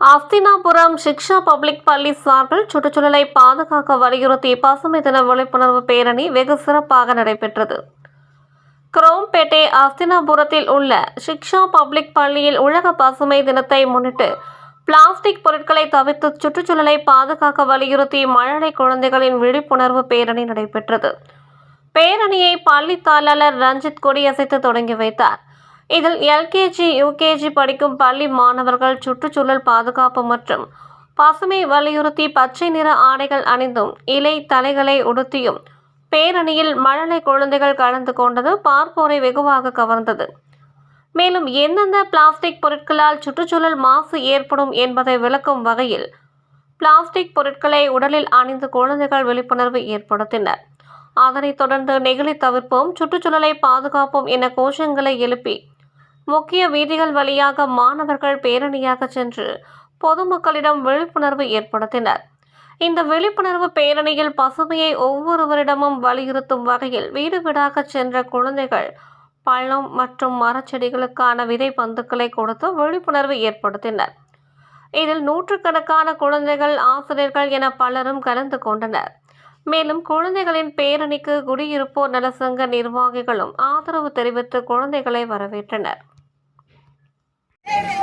அஸ்தினாபுரம் சிக்ஷா public பள்ளி சார்பில் சுற்றுச்சூழலை பாதுகாக்க வலியுறுத்தி பசுமை தின விழிப்புணர்வு பேரணி வெகு சிறப்பாக நடைபெற்றது. குரோம்பேட்டை அஸ்தினாபுரத்தில் உள்ள சிக்ஷா பப்ளிக் பள்ளியில் உலக பசுமை தினத்தை முன்னிட்டு பிளாஸ்டிக் பொருட்களை தவிர்த்து சுற்றுச்சூழலை பாதுகாக்க வலியுறுத்தி மழலை குழந்தைகளின் விழிப்புணர்வு பேரணி நடைபெற்றது. பேரணியை பள்ளி தாளர் ரஞ்சித் கொடியசைத்து தொடங்கி வைத்தார். இதில் எல்கேஜி யூகேஜி படிக்கும் பள்ளி மாணவர்கள் சுற்றுச்சூழல் பாதுகாப்பு மற்றும் பசுமை வலியுறுத்தி பச்சை நிற ஆடைகள் அணிந்தும் இலை தலைகளை உடுத்தியும் பேரணியில் மழலை குழந்தைகள் கலந்து கொண்டது பார்ப்போரை வெகுவாக கவர்ந்தது. மேலும் எந்தெந்த பிளாஸ்டிக் பொருட்களால் சுற்றுச்சூழல் மாசு ஏற்படும் என்பதை விளக்கும் வகையில் பிளாஸ்டிக் பொருட்களை உடலில் அணிந்து குழந்தைகள் விழிப்புணர்வு ஏற்படுத்தினர். அதனைத் தொடர்ந்து நெகிழி தவிர்ப்போம் சுற்றுச்சூழலை பாதுகாப்போம் என கோஷங்களை எழுப்பி முக்கிய வீதிகள் வழியாக மாணவர்கள் பேரணியாக சென்று பொதுமக்களிடம் விழிப்புணர்வு ஏற்படுத்தினர். இந்த விழிப்புணர்வு பேரணியில் பசுமையை ஒவ்வொருவரிடமும் வலியுறுத்தும் வகையில் வீடு வீடாக சென்ற குழந்தைகள் பழம் மற்றும் மரச்செடிகளுக்கான விதை பந்துக்களை கொடுத்து விழிப்புணர்வு ஏற்படுத்தினர். இதில் நூற்றுக்கணக்கான குழந்தைகள் ஆசிரியர்கள் என பலரும் கலந்து கொண்டனர். மேலும் குழந்தைகளின் பேரணிக்கு குடியிருப்போர் நலசங்க நிர்வாகிகளும் ஆதரவு தெரிவித்து குழந்தைகளை வரவேற்றனர். Amen.